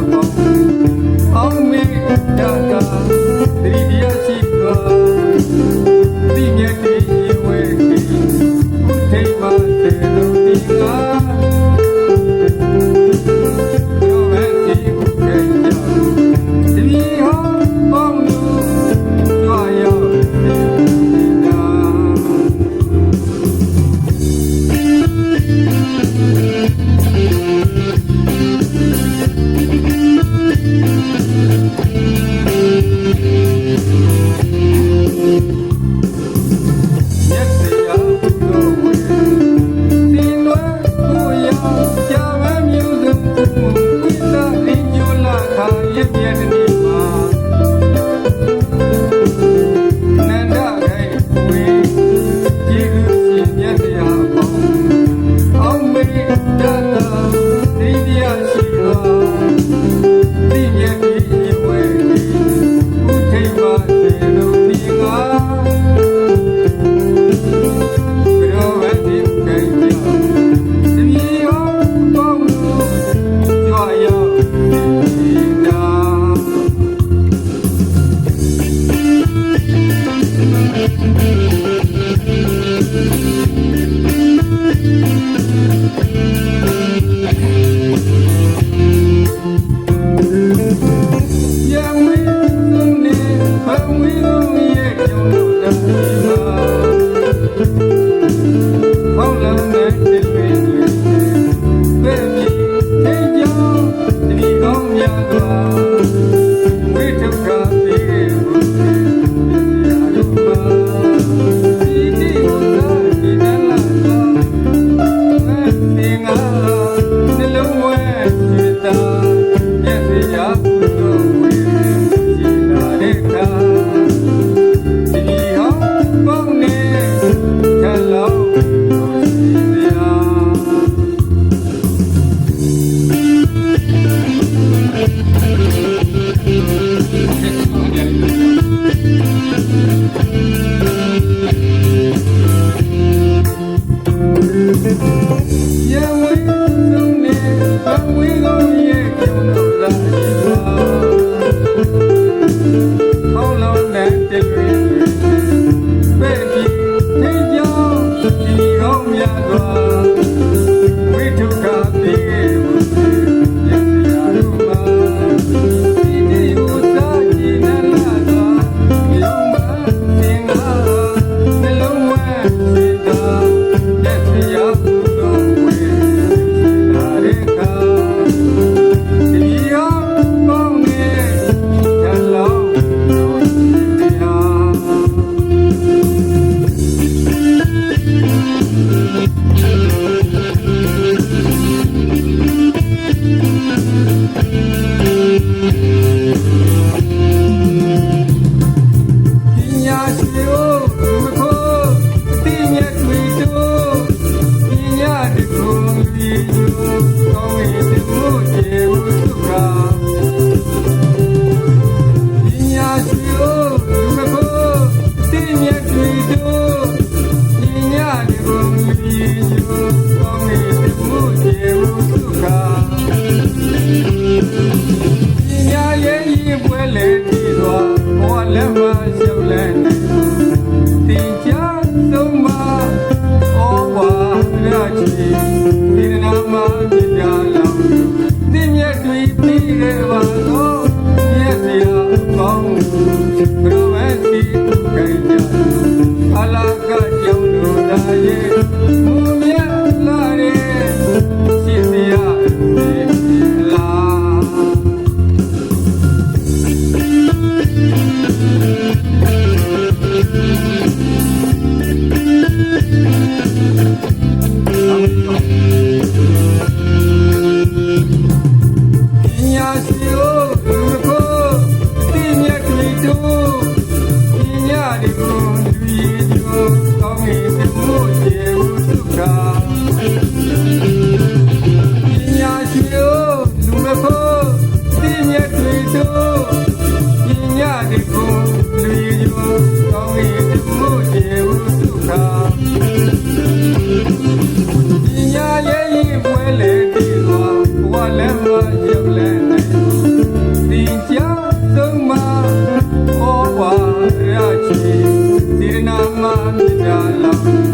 love. ပါပြပြလောင်သင်မြတ်တွေပြီးခဲ့ပါတော့မြတ်စရာကောင်းဘုရားစီခိုင်ကြအလာက ya la